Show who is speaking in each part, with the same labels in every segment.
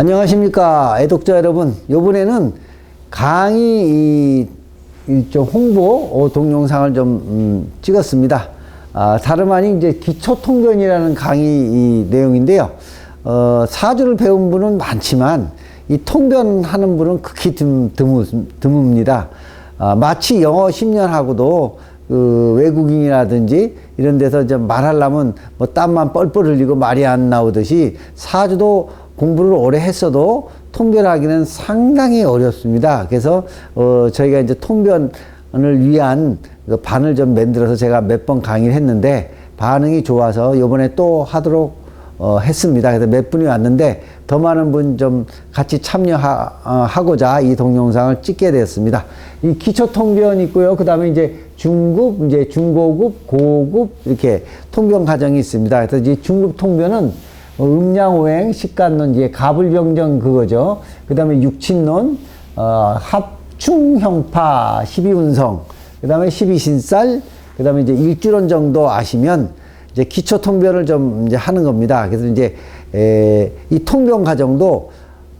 Speaker 1: 안녕하십니까 애독자 여러분. 이번에는 강의 이, 이좀 홍보 어, 동영상을 좀 음, 찍었습니다. 아, 다름 아닌 이제 기초통변이라는 강의 이 내용인데요. 어, 사주를 배운 분은 많지만 이 통변하는 분은 극히 드문, 드문, 드뭅니다. 아, 마치 영어 10년 하고도 그 외국인이라든지 이런 데서 이제 말하려면 뭐 땀만 뻘뻘 흘리고 말이 안 나오듯이 사주도 공부를 오래 했어도 통변하기는 상당히 어렵습니다. 그래서 어 저희가 이제 통변을 위한 그 반을 좀 만들어서 제가 몇 번 강의를 했는데 반응이 좋아서 이번에 또 하도록 어, 했습니다. 그래서 몇 분이 왔는데 더 많은 분 좀 같이 참여하고자 이 동영상을 찍게 되었습니다. 이 기초 통변 있고요. 그 다음에 이제 중급, 이제 중고급, 고급 이렇게 통변 과정이 있습니다. 그래서 이제 중급 통변은 음양오행, 식간론, 이제 가불병정 그거죠. 그 다음에 육친론, 어, 합충형파, 12운성, 그 다음에 12신살, 그 다음에 이제 일주론 정도 아시면 이제 기초 통변을 좀 이제 하는 겁니다. 그래서 이제 에, 이 통변 과정도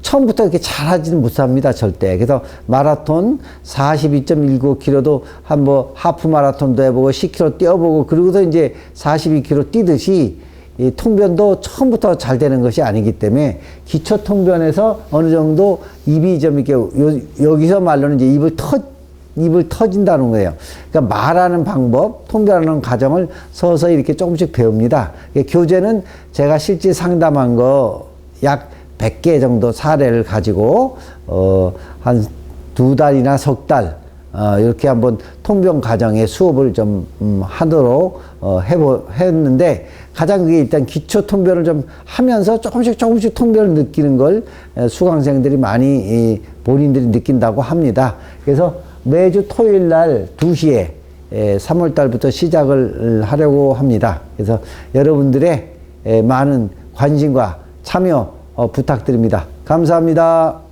Speaker 1: 처음부터 이렇게 잘하지는 못합니다, 절대. 그래서 마라톤 42.19km도 한번 하프 마라톤도 해보고 10km 뛰어보고 그러고서 이제 42km 뛰듯이 이 통변도 처음부터 잘 되는 것이 아니기 때문에 기초 통변에서 어느 정도 입이 좀 이렇게 요, 여기서 말로는 이제 입을 터 입을 터진다는 거예요. 그러니까 말하는 방법, 통변하는 과정을 서서히 이렇게 조금씩 배웁니다. 교재는 제가 실제 상담한 거 약 100개 정도 사례를 가지고 어, 한 두 달이나 석 달, 어, 이렇게 한번 통변 과정의 수업을 좀 음, 하도록 어, 해보, 했는데 가장 그게 일단 기초 통변을 좀 하면서 조금씩 조금씩 통변을 느끼는 걸 에, 수강생들이 많이 이, 본인들이 느낀다고 합니다. 그래서 매주 토요일 날 2시에 에, 3월 달부터 시작을 하려고 합니다. 그래서 여러분들의 에, 많은 관심과 참여 어, 부탁드립니다. 감사합니다.